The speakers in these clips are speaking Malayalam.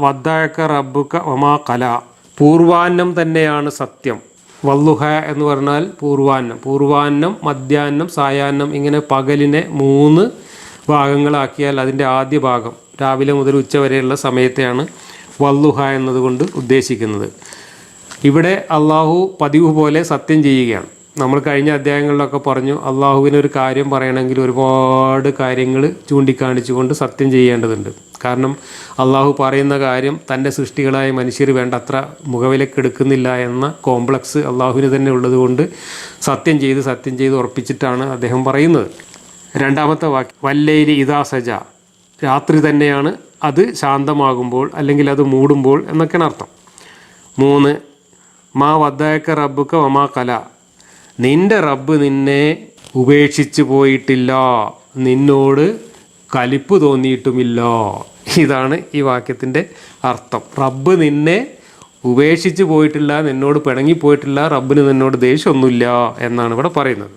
വദ്ദായക്ക റബ്ബുക്ക ഒമാ കല. പൂർവാന്നം തന്നെയാണ് സത്യം. വല്ലുഹ എന്ന് പറഞ്ഞാൽ പൂർവാന്നം. പൂർവാന്നം മധ്യാഹ്നം സായാഹ്നം ഇങ്ങനെ പകലിനെ മൂന്ന് ഭാഗങ്ങളാക്കിയാൽ അതിന്റെ ആദ്യ ഭാഗം രാവിലെ മുതൽ ഉച്ച വരെയുള്ള സമയത്തെയാണ് വല്ലുഹ എന്നതുകൊണ്ട് ഉദ്ദേശിക്കുന്നത്. ഇവിടെ അള്ളാഹു പതിവ് പോലെ സത്യം ചെയ്യുകയാണ്. നമ്മൾ കഴിഞ്ഞ അധ്യായങ്ങളിലൊക്കെ പറഞ്ഞു അള്ളാഹുവിന് ഒരു കാര്യം പറയണമെങ്കിൽ ഒരുപാട് കാര്യങ്ങൾ ചൂണ്ടിക്കാണിച്ചുകൊണ്ട് സത്യം ചെയ്യേണ്ടതുണ്ട്. കാരണം അള്ളാഹു പറയുന്ന കാര്യം തന്റെ സൃഷ്ടികളായ മനുഷ്യർ വേണ്ടത്ര മുഖവിലക്കെടുക്കുന്നില്ല എന്ന കോംപ്ലക്സ് അള്ളാഹുവിന് തന്നെ ഉള്ളതുകൊണ്ട് സത്യം ചെയ്ത് സത്യം ചെയ്ത് ഉറപ്പിച്ചിട്ടാണ് അദ്ദേഹം പറയുന്നത്. രണ്ടാമത്തെ വാക്യം വല്ലേരി ഇതാ സജ. രാത്രി തന്നെയാണ് അത് ശാന്തമാകുമ്പോൾ അല്ലെങ്കിൽ അത് മൂടുമ്പോൾ എന്നൊക്കെയാണ് അർത്ഥം. മൂന്ന് മാ വദ്ദായക്ക റബ്ബുക്ക വമാ കല. നിന്റെ റബ്ബ് നിന്നെ ഉപേക്ഷിച്ചു പോയിട്ടില്ല. നിന്നോട് കലിപ്പ് തോന്നിയിട്ടുമില്ല. ഇതാണ് ഈ വാക്യത്തിന്റെ അർത്ഥം. റബ്ബ് നിന്നെ ഉപേക്ഷിച്ച് പോയിട്ടില്ല നിന്നോട് പിണങ്ങിപ്പോയിട്ടില്ല റബ്ബിന് നിന്നോട് ദേഷ്യമൊന്നുമില്ല എന്നാണ് ഇവിടെ പറയുന്നത്.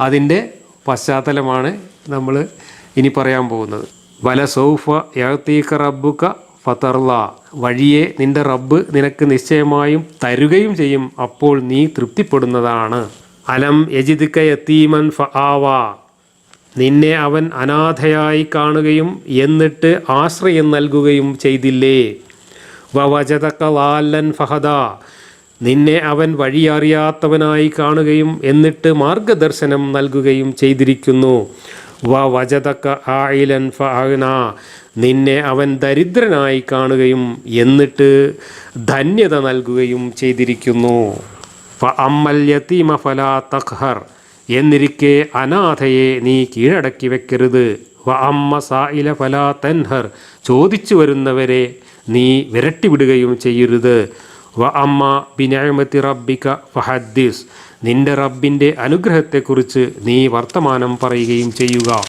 അതിന്റെ പശ്ചാത്തലമാണ് നമ്മൾ ഇനി പറയാൻ പോകുന്നത്. വല സൗഫ യഹത്തീക്ക റബ്ബുക്ക ഫതർല വഴിയെ നിന്റെ റബ്ബ് നിനക്ക് നിശ്ചയമായും തരുകയും ചെയ്യും അപ്പോൾ നീ തൃപ്തിപ്പെടുന്നതാണ്. അലം യജിദ്ക യത്തീമൻ ഫ ആവാ നിന്നെ അവൻ അനാഥയായി കാണുകയും എന്നിട്ട് ആശ്രയം നൽകുകയും ചെയ്തില്ലേ? വവജതക്ക ലാലൻ ഫഹദ. നിന്നെ അവൻ വഴിയറിയാത്തവനായി കാണുകയും എന്നിട്ട് മാർഗദർശനം നൽകുകയും ചെയ്തിരിക്കുന്നു. വജതക്ക ആയിലൻ ഫഅന നിന്നെ അവൻ ദരിദ്രനായി കാണുകയും എന്നിട്ട് ധന്യത നൽകുകയും ചെയ്തിരിക്കുന്നു. ഫ അമ്മൽ ഫലാ തഖ്ഹർ. എന്നിരിക്കെ അനാഥയെ നീ കീഴടക്കി വെക്കരുത്. വ അമ്മ സായില ഫലാ തൻഹർ. ചോദിച്ചു വരുന്നവരെ നീ വിരട്ടിവിടുകയും ചെയ്യരുത്. വ അമ്മ ബിനയമത്തി റബ്ബിക ഫഹദ്ദീസ്. നിന്റെ റബ്ബിന്റെ അനുഗ്രഹത്തെക്കുറിച്ച് നീ വർത്തമാനം പറയുകയും ചെയ്യുക.